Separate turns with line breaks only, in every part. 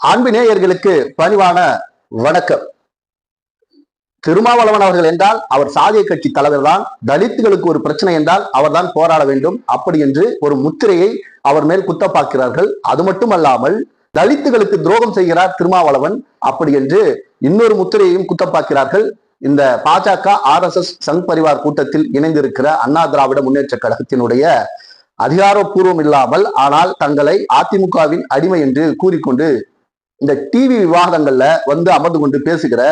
அன்பு நேயர்களுக்கு பணிவான வணக்கம். திருமாவளவன் அவர்கள் என்றால் அவர் சாதிய கட்சி தலைவர் தான். தலித்துகளுக்கு ஒரு பிரச்சனை என்றால் அவர்தான் போராட வேண்டும். அப்படி என்று ஒரு முத்திரையை அவர் மேல் குத்த பார்க்கிறார்கள் அது மட்டுமல்லாமல் தலித்துகளுக்கு துரோகம் செய்கிறார் திருமாவளவன். அப்படி என்று இன்னொரு முத்திரையையும் குத்த பார்க்கிறார்கள் இந்த பாஜக R S S Sangh Parivar கூட்டத்தில் இணைந்திருக்கிற அண்ணா திராவிட முன்னேற்ற கழகத்தினுடைய அதிகாரப்பூர்வம் இல்லாமல் ஆனால் தங்களை அதிமுகவின் அடிமை என்று கூறிக்கொண்டு இந்த டிவி விவாதங்கள்ல வந்து அமர்ந்து கொண்டு பேசுகிற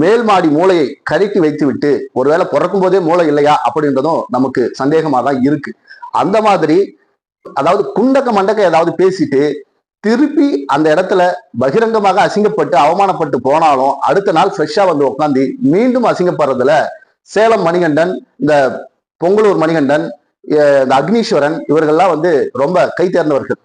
மேல் மாடி மூளையை கருக்கி வைத்து விட்டு ஒருவேளை பிறக்கும் போதே மூளை இல்லையா அப்படின்றதும் நமக்கு சந்தேகமா தான் இருக்கு. அந்த மாதிரி அதாவது குண்டக்க மண்டக்க ஏதாவது பேசிட்டு திருப்பி அந்த இடத்துல பகிரங்கமாக அசிங்கப்பட்டு அவமானப்பட்டு போனாலும் அடுத்த நாள் ஃப்ரெஷ்ஷா வந்து உட்காந்து மீண்டும் அசிங்கப்படுறதுல சேலம் மணிகண்டன் இந்த பொங்கலூர் மணிகண்டன் இந்த அக்னீஸ்வரன் இவர்கள்லாம் வந்து ரொம்ப கை தேர்ந்தவர்கள்.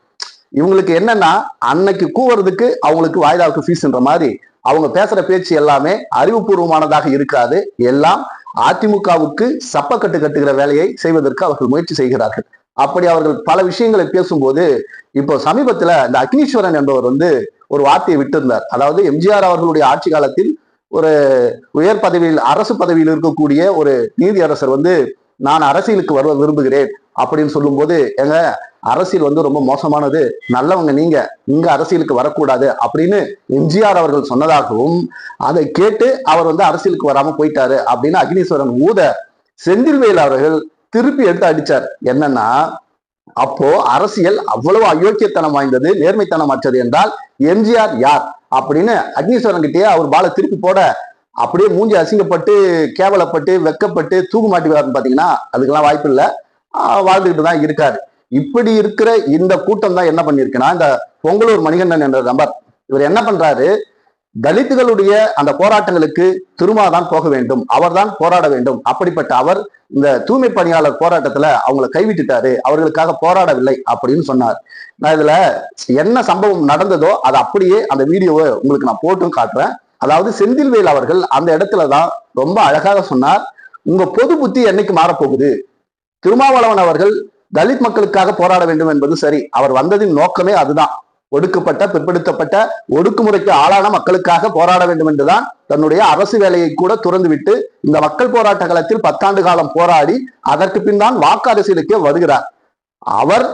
இவங்களுக்கு என்னன்னா அன்னைக்கு கூவுறதுக்கு அவங்களுக்கு வாய்தாவுக்கு ஃபீஸ்ன்ற மாதிரி. அவங்க பேசுற பேச்சு எல்லாமே அறிவுபூர்வமானதாக இருக்காது. எல்லாம் அதிமுகவுக்கு சப்பக்கட்டு கட்டுகிற வேலையை செய்வதற்கு அவர்கள் முயற்சி செய்கிறார்கள். அப்படி அவர்கள் பல விஷயங்களை பேசும்போது இப்போ சமீபத்துல இந்த அக்னீஸ்வரன் என்பவர் வந்து ஒரு வார்த்தையை விட்டிருந்தார். அதாவது எம்ஜிஆர் அவர்களுடைய ஆட்சி காலத்தில் ஒரு உயர் பதவியில் அரசு பதவியில் இருக்கக்கூடிய ஒரு நீதியரசர் வந்து நான் அரசியலுக்கு வருவ விரும்புகிறேன். அப்படின்னு சொல்லும்போது எங்க அரசியல் வந்து ரொம்ப மோசமானது. நல்லவங்க நீங்க இங்க அரசியலுக்கு வரக்கூடாது அப்படின்னு எம்ஜிஆர் அவர்கள் சொன்னதாகவும் அதை கேட்டு அவர் வந்து அரசியலுக்கு வராம போயிட்டாரு அப்படின்னு அக்னீஸ்வரன் ஊத செந்தில்வேல் அவர்கள் திருப்பி எடுத்து அடிச்சார். என்னன்னா அப்போ அரசியல் அவ்வளவு அயோக்கியத்தனம் வாய்ந்தது நேர்மைத்தனம் அற்றது என்றால் எம்ஜிஆர் யார் அப்படின்னு அக்னீஸ்வரன் கிட்டேயே அவர் பால திருப்பி போட அப்படியே மூஞ்சி அசிங்கப்பட்டு கேவலப்பட்டு வெக்கப்பட்டு தூக்கு மாட்டி பாத்தீங்கன்னா அதுக்கெல்லாம் வாய்ப்பு இல்லை வாழ்ந்துகிட்டு தான் இருக்காரு. இப்படி இருக்கிற இந்த கூட்டம் தான் என்ன பண்ணிருக்குன்னா இந்த பொங்கலூர் மணிகண்டன் என்ற நபர் இவர் என்ன பண்றாரு? தலித்துகளுடைய அந்த போராட்டங்களுக்கு திருமாதான் போக வேண்டும். அவர்தான் போராட வேண்டும். அப்படிப்பட்ட அவர் இந்த தூய்மை பணியாளர் போராட்டத்துல அவங்களை கைவிட்டுட்டாரு. அவர்களுக்காக போராடவில்லை அப்படின்னு சொன்னார். நான் இதுல என்ன சம்பவம் நடந்ததோ அது அப்படியே அந்த வீடியோவை உங்களுக்கு நான் போட்டும் காட்டுறேன். அதாவது செந்தில்வேல் அவர்கள் அந்த இடத்துலதான் ரொம்ப அழகாக சொன்னார். உங்க பொது புத்தி என்னைக்கு மாறப்போகுது? திருமாவளவன் அவர்கள் தலித் மக்களுக்காக போராட வேண்டும் என்பது சரி. அவர் வந்ததின் நோக்கமே அதுதான். ஒடுக்கப்பட்ட பிற்படுத்தப்பட்ட ஒடுக்குமுறைக்கு ஆளான மக்களுக்காக போராட வேண்டும் என்றுதான் தன்னுடைய அரசு வேலையை கூட துறந்துவிட்டு இந்த மக்கள் போராட்ட களத்தில் பத்தாண்டு காலம் போராடி அதற்கு பின் தான் வாக்கு அரசியலுக்கே வருகிறார். அவர்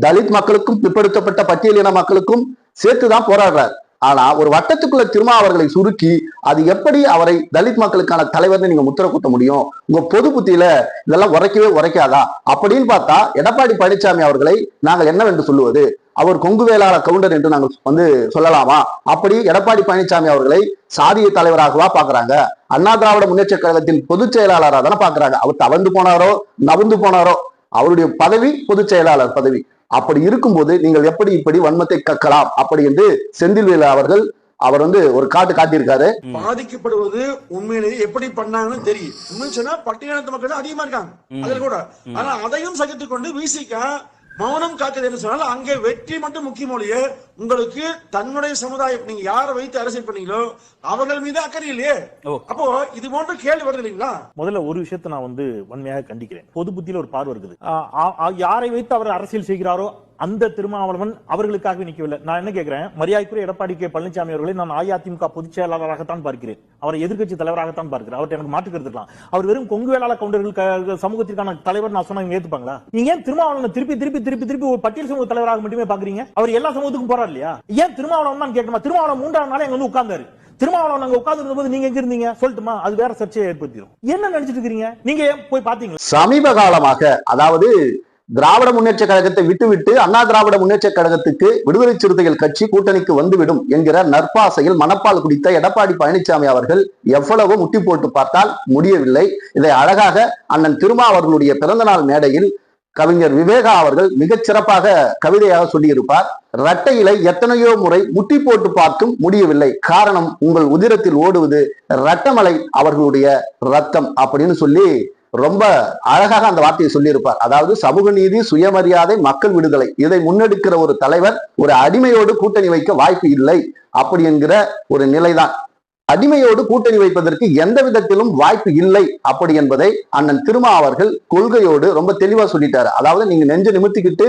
தலித் மக்களுக்கும் பிற்படுத்தப்பட்ட பட்டியலின மக்களுக்கும் சேர்த்துதான் போராடுறார். ஆனா ஒரு வட்டத்துக்குள்ள திருமா அவர்களை சுருக்கி அது எப்படி அவரை தலித் மக்களுக்கான தலைவர்னு நீங்க முத்திர குத்த முடியும்? உங்க பொது புத்தியில இதெல்லாம் உரைக்கவே உரைக்காதா? அப்படின்னு பார்த்தா எடப்பாடி பழனிசாமி அவர்களை நாங்கள் என்னவென்று சொல்லுவது? அவர் கொங்கு வேளாளர் கவுண்டர் என்று நாங்கள் வந்து சொல்லலாமா? அப்படி எடப்பாடி பழனிசாமி அவர்களை சாதிய தலைவராகவா பாக்குறாங்க அண்ணா திராவிட முன்னேற்ற கழகத்தின் பொதுச் செயலாளராக தானே பாக்குறாங்க அவர் தவழ்ந்து போனாரோ நவந்து போனாரோ? அவருடைய பதவி பொதுச் செயலாளர் பதவி. அப்படி இருக்கும்போது நீங்கள் எப்படி இப்படி வன்மத்தை கக்கலாம்? அப்படி என்று செந்தில்வேலு அவர்கள் அவர் வந்து ஒரு காட்டு காட்டியிருக்காரு.
பாதிக்கப்படுவது உண்மையிலேயே எப்படி பண்ணாங்கன்னு தெரியும். உண்மை சொன்னா பட்டியலத்து மக்கள் அதிகமா இருக்காங்க. அதுல கூட. ஆனா அதையும் சகித்துக் கொண்டு விசிக மௌனம் காக்குது என்று சொன்னால் அங்கே வெற்றி மட்டும் முக்கியம் ஒழிய உங்களுக்கு தன்னுடைய சமுதாயம் நீங்க யாரை வைத்து அரசியல் பண்ணீங்களோ அவர்கள் மீது அக்கறை இல்லையே. அப்போ இது போன்ற கேள்வி வருது இல்லைங்களா?
முதல்ல ஒரு விஷயத்தை நான் வந்து வன்மையாக கண்டிக்கிறேன். பொது புத்தியில ஒரு பார்வை இருக்குது. யாரை வைத்து அவர் அரசியல் செய்கிறாரோ அந்த திருமாவளவன் அவர்களுக்காக நிற்கவில்லை. நான் என்ன கேட்கிறேன்? மரியாதைக்குரிய எடப்பாடி கே. பழனிசாமி அவர்களை நான் அஇஅதிமுக பொதுச் செயலாளராகத்தான் பார்க்கிறேன். அவரை எதிர்க்கட்சி தலைவராகத்தான் பார்க்கிறேன். அவர்கிட்ட எனக்கு மாற்று கருத்துக்கலாம் அவர் வெறும் கொங்கு வேளாள கவுண்டர்கள் சமூகத்திற்கான தலைவர் நான் சொன்னா ஏத்துப்பாங்களா? நீங்க ஏன் திருமாவளவன் திருப்பி திருப்பி திருப்பி திருப்பி ஒரு பட்டியல் சமூக தலைவராக மட்டுமே பாக்குறீங்க அவர் எல்லா சமூகத்துக்கும் போறார் இல்லையா? ஏன் திருமாவளவன் தான் கேட்கணுமா? திருமாவளவன் மூன்றாம் நாள் எங்க வந்து உட்கார்ந்தாரு. திருமாவளவன் நாங்க உட்கார்ந்து போது நீங்க எங்க இருந்தீங்க? சொல்லட்டுமா? அது வேற சர்ச்சையை ஏற்படுத்திடும் என்ன நினைச்சிட்டு இருக்கீங்க நீங்க ஏன் போய் பாத்தீங்களா
சமீப காலமாக அதாவது திராவிட முன்னேற்ற கழகத்தை விட்டுவிட்டு அண்ணா திராவிட முன்னேற்ற கழகத்துக்கு விடுதலை சிறுத்தைகள் கட்சி கூட்டணிக்கு வந்துவிடும் என்கிற நற்பாசையில் மனப்பால் குடித்த எடப்பாடி பழனிசாமி அவர்கள் எவ்வளவு முட்டி போட்டு பார்த்தால் முடியவில்லை. இதை அழகாக அண்ணன் திருமா அவர்களுடைய பிறந்தநாள் மேடையில் கவிஞர் விவேகா அவர்கள் மிகச் சிறப்பாக கவிதையாக சொல்லியிருப்பார். இரட்டை இலை எத்தனையோ முறை முட்டி போட்டு பார்த்தும் முடியவில்லை. காரணம் உங்கள் உதிரத்தில் ஓடுவது இரட்டமலை அவர்களுடைய ரத்தம் அப்படின்னு சொல்லி ரொம்ப அழகாக அந்த வார்த்தையை சொல்லியிருப்பார். அதாவது சமூக நீதி சுயமரியாதை மக்கள் விடுதலை. இதை முன்னெடுக்கிற ஒரு தலைவர் ஒரு அடிமையோடு கூட்டணி வைக்க வாய்ப்பு இல்லை. அப்படி என்கிற ஒரு நிலைதான். அடிமையோடு கூட்டணி வைப்பதற்கு எந்த விதத்திலும் வாய்ப்பு இல்லை. அப்படி என்பதை அண்ணன் திருமா அவர்கள் கொள்கையோடு ரொம்ப தெளிவா சொல்லிட்டாரு. அதாவது நீங்க நெஞ்சு நிமித்திக்கிட்டு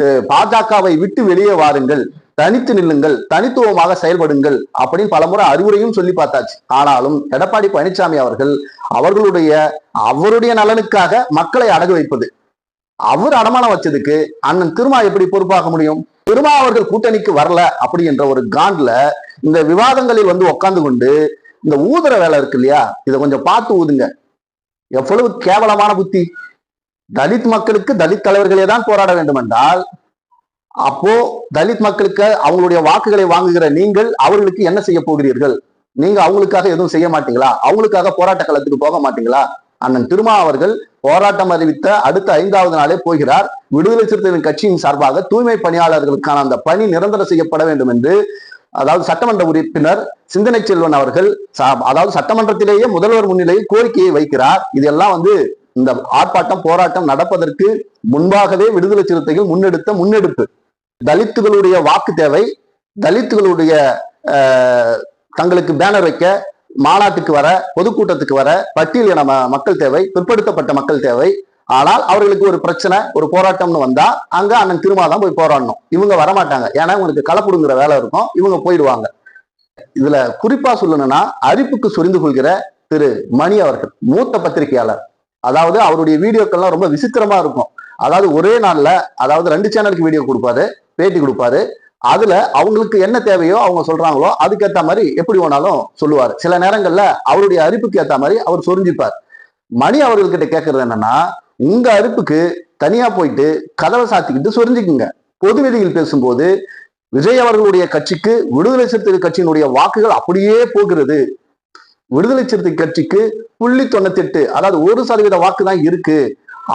அஹ், பாஜகவை விட்டு வெளியே வாருங்கள். தனித்து நில்லுங்கள். தனித்துவமாக செயல்படுங்கள். அப்படின்னு பலமுறை அறிவுரையும் சொல்லி பார்த்தாச்சு. ஆனாலும் எடப்பாடி பழனிசாமி அவர்கள் அவர்களுடைய அவருடைய நலனுக்காக மக்களை அடகு வைப்பது. அவர் அடமானம் வச்சதுக்கு அண்ணன் திருமா எப்படி பொறுப்பாக முடியும்? திருமா அவர்கள் கூட்டணிக்கு வரல அப்படி என்ற ஒரு காண்ட்ல இந்த விவாதங்களில் வந்து உட்கார்ந்து கொண்டு இந்த ஊதுற வேலை இருக்கு இல்லையா? இதை கொஞ்சம் பார்த்து ஊதுங்க. எவ்வளவு கேவலமான புத்தி. தலித் மக்களுக்கு தலித் தலைவர்களே தான் போராட வேண்டும் என்றால் அப்போ தலித் மக்களுக்கு அவங்களுடைய வாக்குகளை வாங்குகிற நீங்கள் அவர்களுக்கு என்ன செய்ய போகிறீர்கள்? நீங்க அவங்களுக்காக எதுவும் செய்ய மாட்டீங்களா? அவங்களுக்காக போராட்ட களத்துக்கு போக மாட்டீங்களா? அண்ணன் திருமா அவர்கள் போராட்டம் அறிவித்த அடுத்த ஐந்தாவது நாளே போகிறார். விடுதலை சிறுத்தைகள் கட்சியின் சார்பாக தூய்மை பணியாளர்களுக்கான அந்த பணி நிரந்தரம் செய்யப்பட வேண்டும் என்று அதாவது சட்டமன்ற உறுப்பினர் சிந்தனை செல்வன் அவர்கள் ச- அதாவது சட்டமன்றத்திலேயே முதல்வர் முன்னிலையில் கோரிக்கையை வைக்கிறார். இதெல்லாம் வந்து இந்த ஆர்ப்பாட்டம் போராட்டம் நடப்பதற்கு முன்பாகவே விடுதலை சிறுத்தைகள் முன்னெடுத்த முன்னெடுப்பு. தலித்துகளுடைய வாக்கு தேவை. தலித்துகளுடைய தங்களுக்கு பேனர் வைக்க மாநாட்டுக்கு வர பொதுக்கூட்டத்துக்கு வர பட்டியல் இன மக்கள் தேவை பிற்படுத்தப்பட்ட மக்கள் தேவை. ஆனால் அவர்களுக்கு ஒரு பிரச்சனை ஒரு போராட்டம்னு வந்தா அங்க அண்ணன் திருமா தான் போய் போராடணும். இவங்க வரமாட்டாங்க. ஏன்னா இவங்களுக்கு களப்புடுங்கிற வேலை இருக்கும். இவங்க போயிடுவாங்க. இதுல குறிப்பா சொல்லணும்னா அரிப்புக்கு சொரிந்து கொள்கிற திரு மணி அவர்கள் மூத்த பத்திரிகையாளர். அதாவது அவருடைய வீடியோக்கள்லாம் ரொம்ப விசித்திரமா இருக்கும். அதாவது ஒரே நாள்ல அதாவது ரெண்டு சேனலுக்கு வீடியோ கொடுப்பாரு பேட்டி கொடுப்பாரு. அதுல அவங்களுக்கு என்ன தேவையோ அவங்க சொல்றாங்களோ அதுக்கேத்த மாதிரி எப்படி வேணாலும் சொல்லுவார். சில நேரங்கள்ல அவருடைய அரிப்புக்கு ஏத்த மாதிரி அவர் சொரிஞ்சிப்பார். மணி அவர்கள்கிட்ட கேட்கறது என்னன்னா உங்க அறுப்புக்கு தனியா போயிட்டு கதவை சாத்திக்கிட்டு சொரிஞ்சுக்குங்க. பொது வெளியில் பேசும்போது விஜய் அவர்களுடைய கட்சிக்கு விடுதலை சிறுத்தை கட்சியினுடைய வாக்குகள் அப்படியே போகிறது. விடுதலை சிறுத்தை கட்சிக்கு புள்ளி தொண்ணூத்தி எட்டு அதாவது ஒரு சதவீத வாக்கு தான் இருக்கு.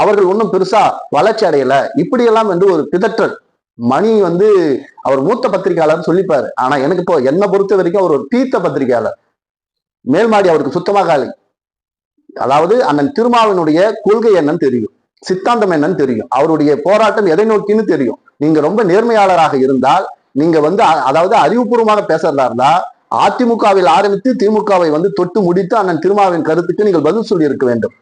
அவர்கள் ஒன்றும் பெருசா வளர்ச்சி அடையல. இப்படியெல்லாம் வந்து ஒரு பிதற்றல் மணி வந்து அவர் மூத்த பத்திரிகையாளர் சொல்லிப்பாரு. ஆனா எனக்கு இப்போ என்னை பொறுத்த வரைக்கும் அவர் ஒரு தீர்த்த பத்திரிகையாளர். மேல்மாடி அவருக்கு சுத்தமாக இல்லை அதாவது அண்ணன் திருமாவினுடைய கொள்கை என்னன்னு தெரியும் சித்தாந்தம் என்னன்னு தெரியும் அவருடைய போராட்டம் எதை நோக்கின்னு தெரியும். நீங்க ரொம்ப நேர்மையாளராக இருந்தால் நீங்க வந்து அதாவது அறிவுபூர்வமாக பேசுறதா இருந்தா அதிமுகவில் ஆரம்பித்து திமுகவை வந்து தொட்டு முடித்து அண்ணன் திருமாவின் கருத்துக்கு நீங்கள் பதில் சொல்லி இருக்க வேண்டும்.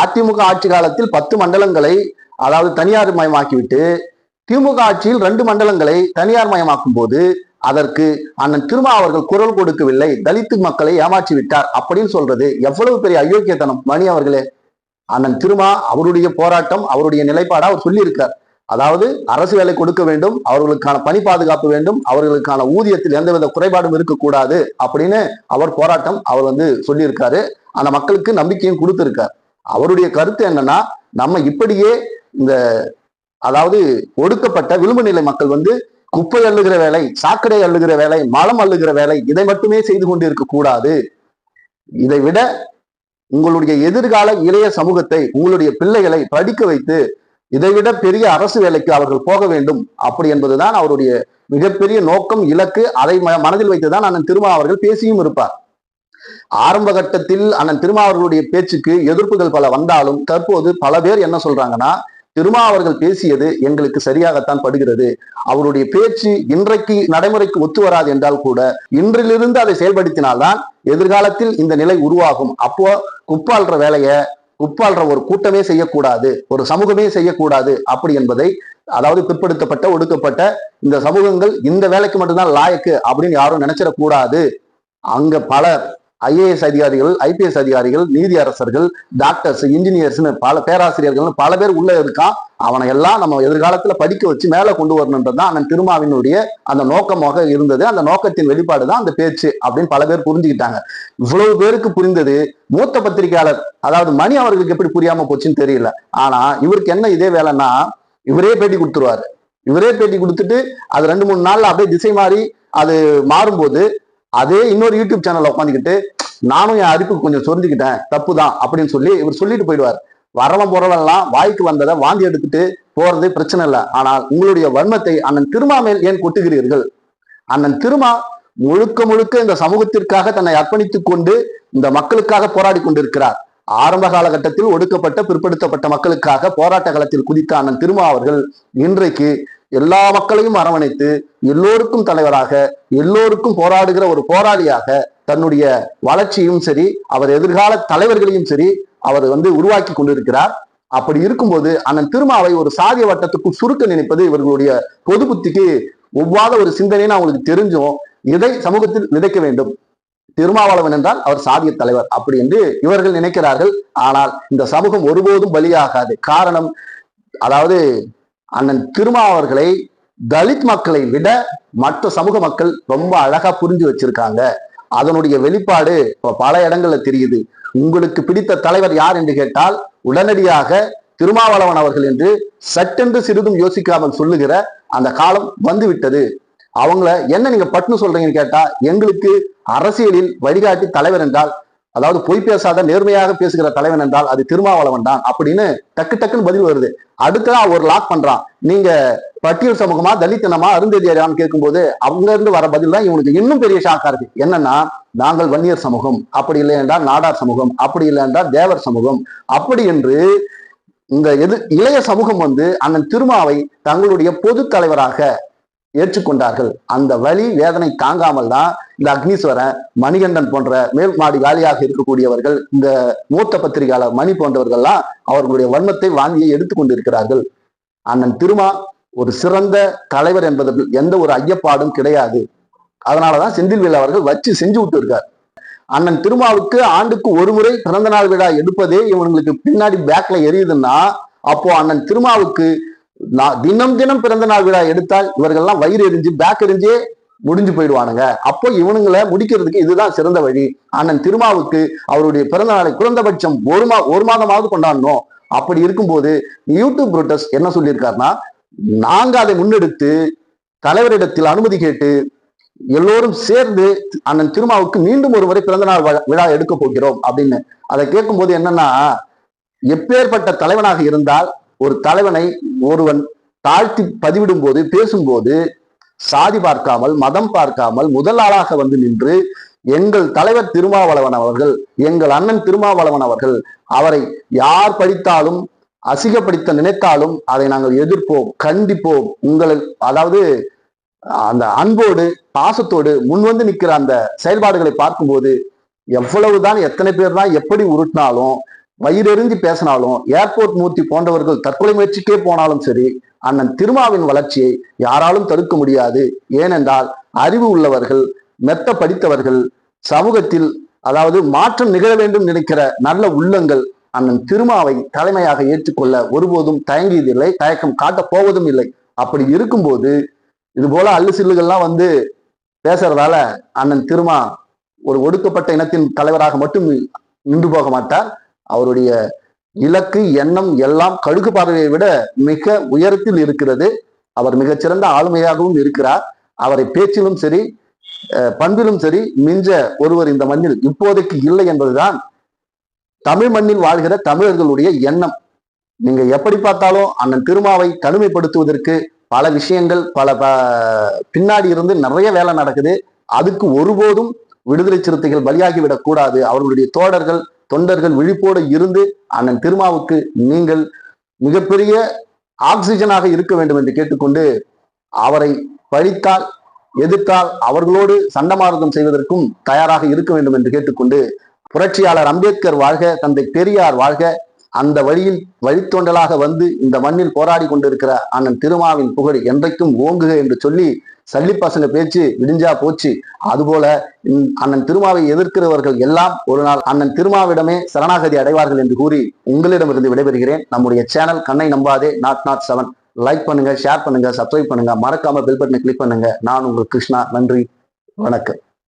அதிமுக ஆட்சி காலத்தில் பத்து மண்டலங்களை அதாவது தனியார் மயமாக்கிவிட்டு திமுக ஆட்சியில் ரெண்டு மண்டலங்களை தனியார் மயமாக்கும் போது அதற்கு அண்ணன் திருமா அவர்கள் குரல் கொடுக்கவில்லை. தலித்து மக்களை ஏமாற்றி விட்டார். அப்படின்னு சொல்றது எவ்வளவு பெரிய அயோக்கியத்தனம் மணி அவர்களே. அண்ணன் திருமா அவருடைய போராட்டம் அவருடைய நிலைப்பாடா அவர் சொல்லியிருக்கார். அதாவது அரசு வேலை கொடுக்க வேண்டும் அவர்களுக்கான பணி பாதுகாப்பு வேண்டும் அவர்களுக்கான ஊதியத்தில் எந்தவித குறைபாடும் இருக்கக்கூடாது அப்படின்னு அவர் போராட்டம் அவர் வந்து சொல்லியிருக்காரு. அந்த மக்களுக்கு நம்பிக்கையும் கொடுத்திருக்கார். அவருடைய கருத்து என்னன்னா நம்ம இப்படியே இந்த அதாவது ஒடுக்கப்பட்ட விளிம்பு நிலை மக்கள் வந்து குப்பை அள்ளுகிற வேலை சாக்கடை அள்ளுகிற வேலை மலம் அள்ளுகிற வேலை இதை மட்டுமே செய்து கொண்டு இருக்கக்கூடாது இதை விட உங்களுடைய எதிர்கால இளைய சமூகத்தை உங்களுடைய பிள்ளைகளை படிக்க வைத்து இதைவிட பெரிய அரசு வேலைக்கு அவர்கள் போக வேண்டும். அப்படி என்பதுதான் அவருடைய மிகப்பெரிய நோக்கம் இலக்கு. அதை மனதில் வைத்துதான் அண்ணன் திருமா அவர்கள் பேசியும் இருப்பார். ஆரம்ப கட்டத்தில் அண்ணன் திருமா அவர்களுடைய பேச்சுக்கு எதிர்ப்புகள் பல வந்தாலும் தற்போது பல பேர் என்ன சொல்றாங்கன்னா திருமா அவர்கள் பேசியது எங்களுக்கு சரியாகத்தான் படுகிறது. அவருடைய பேச்சு இன்றைக்கு நடைமுறைக்கு ஒத்து வராது என்றால் கூட இன்றிலிருந்து அதை செயல்படுத்தினால்தான் எதிர்காலத்தில் இந்த நிலை உருவாகும். அப்போ குப்பாள்ற வேலையை குப்பாள்ற ஒரு கூட்டமே செய்யக்கூடாது ஒரு சமூகமே செய்யக்கூடாது அப்படி என்பதை அதாவது பிற்படுத்தப்பட்ட ஒடுக்கப்பட்ட இந்த சமூகங்கள் இந்த வேலைக்கு மட்டும்தான் லாயக்கு அப்படின்னு யாரும் நினைச்சிடக்கூடாது. அங்க பலர் ஐஏஎஸ் அதிகாரிகள் ஐபிஎஸ் அதிகாரிகள் நீதி அரசர்கள் டாக்டர்ஸ் இன்ஜினியர்ஸ்னு பல பேராசிரியர்கள் பல பேர் உள்ள இருக்கான் அவனை எல்லாம் நம்ம எதிர்காலத்துல படிக்க வச்சு மேல கொண்டு வரணுன்றது தான் அண்ணன் திருமாவினுடைய அந்த நோக்கமாக இருந்தது. அந்த நோக்கத்தின் வெளிப்பாடு தான் அந்த பேச்சு அப்படின்னு பல பேர் புரிஞ்சுக்கிட்டாங்க. இவ்வளவு பேருக்கு புரிந்தது. மூத்த பத்திரிகையாளர் அதாவது மணி அவர்களுக்கு எப்படி புரியாம போச்சுன்னு தெரியல. ஆனா இவருக்கு என்ன இதே வேலைன்னா இவரே பேட்டி கொடுத்துருவாரு. இவரே பேட்டி கொடுத்துட்டு அது ரெண்டு மூணு நாள்ல அப்படியே திசை மாறி அது மாறும்போது அதே இன்னொரு யூடியூப் சேனல்ல உட்காந்துக்கிட்டு நானும் என் அரிப்புக்கு கொஞ்சம் சொரிஞ்சுக்கிட்டேன் தப்பு தான் அப்படின்னு சொல்லி இவர் சொல்லிட்டு போயிடுவார். வரவன் பொருளெல்லாம் வாய்க்கு வந்ததை வாந்தி எடுத்துட்டு போறது பிரச்சனை இல்லை. ஆனால் உங்களுடைய வன்மத்தை அண்ணன் திருமா மேல் ஏன் கொட்டுகிறீர்கள்? அண்ணன் திருமா முழுக்க முழுக்க இந்த சமூகத்திற்காக தன்னை அர்ப்பணித்துக் கொண்டு இந்த மக்களுக்காக போராடி கொண்டிருக்கிறார். ஆரம்ப காலகட்டத்தில் ஒடுக்கப்பட்ட பிற்படுத்தப்பட்ட மக்களுக்காக போராட்ட களத்தில் குதித்த அண்ணன் திருமா அவர்கள் இன்றைக்கு எல்லா மக்களையும் அரவணைத்து எல்லோருக்கும் தலைவராக எல்லோருக்கும் போராடுகிற ஒரு போராளியாக தன்னுடைய வளர்ச்சியும் சரி அவர் எதிர்கால தலைவர்களையும் சரி அவர் வந்து உருவாக்கி கொண்டிருக்கிறார். அப்படி இருக்கும்போது அண்ணன் திருமாவை ஒரு சாதிய வட்டத்துக்குள் சுருக்க நினைப்பது இவர்களுடைய பொது புத்திக்கு ஒவ்வாத ஒரு சிந்தனைன்னு அவங்களுக்கு தெரிஞ்சும் இதை சமூகத்தில் விதைக்க வேண்டும். திருமாவளவன் என்றால் அவர் சாதிய தலைவர் அப்படி என்று இவர்கள் நினைக்கிறார்கள். ஆனால் இந்த சமூகம் ஒருபோதும் பலியாகாது. காரணம் அதாவது அண்ணன் திருமா அவர்களை தலித் மக்களை விட மற்ற சமூக மக்கள் ரொம்ப அழகா புரிஞ்சு வச்சிருக்காங்க. அதனுடைய வெளிப்பாடு பல இடங்கள்ல தெரியுது. உங்களுக்கு பிடித்த தலைவர் யார் என்று கேட்டால் உடனடியாக திருமாவளவன் அவர்கள் என்று சட்டென்று சிறிதும் யோசிக்காமல் சொல்லுகிற அந்த காலம் வந்து விட்டது அவங்கள என்ன நீங்க பட்டுன்னு சொல்றீங்கன்னு கேட்டா எங்களுக்கு அரசியலில் வழிகாட்டி தலைவர் என்றால் அதாவது பொய் பேசாத நேர்மையாக பேசுகிற தலைவன் என்றால் அது திருமாவளவன் தான் அப்படின்னு டக்கு டக்குன்னு பதில் வருது. அடுத்ததா ஒரு லாக் பண்றான். நீங்க பட்டியல் சமூகமா தலித்தனமா அருந்ததியாரான்னு கேட்கும்போது அவங்க இருந்து வர பதில் தான் இவனுக்கு இன்னும் பெரிய ஷாக்கா இருக்கு. என்னன்னா நாங்கள் வன்னியர் சமூகம். அப்படி இல்லை என்றால் நாடார் சமூகம். அப்படி இல்லை என்றால் தேவர் சமூகம். அப்படி என்று இந்த எது இளைய சமூகம் வந்து அண்ணன் திருமாவை தங்களுடைய பொது தலைவராக ஏற்றுக்கொண்டார்கள். அந்த வழி வேதனை தாங்காமல் தான் இந்த அக்னீஸ்வரன் மணிகண்டன் போன்ற மேல் மாடி காலியாக இருக்கக்கூடியவர்கள் இந்த மூத்த பத்திரிகையாளர் மணி போன்றவர்கள்லாம் அவர்களுடைய வன்மத்தை வாங்கியை எடுத்துக்கொண்டிருக்கிறார்கள் அண்ணன் திருமா ஒரு சிறந்த தலைவர் என்பதில் எந்த ஒரு ஐயப்பாடும் கிடையாது. அதனாலதான் செந்தில்வேல் அவர்கள் வச்சு செஞ்சு விட்டு இருக்கார் அண்ணன் திருமாவுக்கு ஆண்டுக்கு ஒரு முறை பிறந்த நாள் விழா எடுப்பதே இவங்களுக்கு பின்னாடி பேக்ல எரியுதுன்னா அப்போ அண்ணன் திருமாவுக்கு தினம் தினம் பிறந்த நாள் விழா எடுத்தால் இவர்கள்லாம் வயிறு எரிஞ்சு பேக் எரிஞ்சே முடிஞ்சு போயிடுவானுங்க. அப்போ இவனுங்களை முடிக்கிறதுக்கு இதுதான் சிறந்த வழி. அண்ணன் திருமாவுக்கு அவருடைய பிறந்த நாளை குறைந்தபட்சம் ஒரு மா ஒரு மாதமாவது கொண்டாடணும். அப்படி இருக்கும்போது யூடியூப் புரோட்டஸ் என்ன சொல்லியிருக்காருன்னா நாங்க அதை முன்னெடுத்து தலைவரிடத்தில் அனுமதி கேட்டு எல்லோரும் சேர்ந்து அண்ணன் திருமாவுக்கு மீண்டும் ஒரு முறை பிறந்த நாள் விழா எடுக்க போகிறோம் அப்படின்னு. அதை கேட்கும்போது என்னன்னா எப்பேற்பட்ட தலைவனாக இருந்தால் ஒரு தலைவனை ஒருவன் தாழ்த்தி பதிவிடும் போது பேசும்போது சாதி பார்க்காமல் மதம் பார்க்காமல் முதல் ஆளாக வந்து நின்று எங்கள் தலைவர் திருமாவளவன் அவர்கள் எங்கள் அண்ணன் திருமாவளவன் அவர்கள் அவரை யார் படித்தாலும் அசிகப்படுத்த நினைத்தாலும் அதை நாங்கள் எதிர்ப்போம் கண்டிப்போம். உங்களை அதாவது அந்த அன்போடு பாசத்தோடு முன்வந்து நிற்கிற அந்த செயல்பாடுகளை பார்க்கும்போது எவ்வளவுதான் எத்தனை பேர் தான் எப்படி உருட்டினாலும் வயிறெறிஞ்சு பேசினாலும் ஏர்போர்ட் மூர்த்தி போன்றவர்கள் தற்கொலை முயற்சிக்கே போனாலும் சரி அண்ணன் திருமாவின் வளர்ச்சியை யாராலும் தடுக்க முடியாது. ஏனென்றால் அறிவு உள்ளவர்கள் மெத்த படித்தவர்கள் சமூகத்தில் அதாவது மாற்றம் நிகழ வேண்டும் நினைக்கிற நல்ல உள்ளங்கள் அண்ணன் திருமாவை தலைமையாக ஏற்றுக்கொள்ள ஒருபோதும் தயங்கியதில்லை தயக்கம் காட்டப் போவதும் இல்லை. அப்படி இருக்கும்போது இது போல அல்லு சில்லுகள்லாம் வந்து பேசுறதால அண்ணன் திருமா ஒரு ஒடுக்கப்பட்ட இனத்தின் தலைவராக மட்டும் நின்று போக மாட்டார். அவருடைய இலக்கு எண்ணம் எல்லாம் கடுகு பார்வையை விட மிக உயரத்தில் இருக்கிறது. அவர் மிகச்சிறந்த ஆளுமையாகவும் இருக்கிறார். அவரை பேச்சிலும் சரி பண்பிலும் சரி மிஞ்ச ஒருவர் இந்த மண்ணில் இப்போதைக்கு இல்லை என்பதுதான் தமிழ் மண்ணில் வாழ்கிற தமிழர்களுடைய எண்ணம். நீங்க எப்படி பார்த்தாலும் அண்ணன் திருமாவை தனிமைப்படுத்துவதற்கு பல விஷயங்கள் பல ப- பின்னாடி இருந்து நிறைய வேலை நடக்குது. அதுக்கு ஒருபோதும் விடுதலை சிறுத்தைகள் பலியாகிவிடக் கூடாது. அவர்களுடைய தோழர்கள் தொண்டர்கள் விழிப்போடு இருந்து அண்ணன் திருமாவுக்கு நீங்கள் மிகப்பெரிய ஆக்சிஜனாக இருக்க வேண்டும் என்று கேட்டுக்கொண்டு அவரை பழித்தால் எதிர்த்தால் அவர்களோடு சண்டமாரதம் செய்வதற்கும் தயாராக இருக்க வேண்டும் என்று கேட்டுக்கொண்டு புரட்சியாளர் அம்பேத்கர் வாழ்க தந்தை பெரியார் வாழ்க அந்த வழியில் வழித்தோண்டலாக வந்து இந்த மண்ணில் போராடி கொண்டிருக்கிற அண்ணன் திருமாவின் புகழ் என்றைக்கும் ஓங்குக என்று சொல்லி சல்லி பசங்க பேச்சு விடிஞ்சா போச்சு. அதுபோல அண்ணன் திருமாவை எதிர்க்கிறவர்கள் எல்லாம் ஒரு நாள் அண்ணன் திருமாவிடமே சரணாகதி அடைவார்கள் என்று கூறி உங்களிடமிருந்து விடைபெறுகிறேன். நம்முடைய சேனல் கண்ணை நம்பாதே நாட் நாட் செவன். லைக் பண்ணுங்க ஷேர் பண்ணுங்க சப்ஸ்கிரைப் பண்ணுங்க. மறக்காம பெல் பட்டனை கிளிக் பண்ணுங்க. நான் உங்கள் கிருஷ்ணா. நன்றி. வணக்கம்.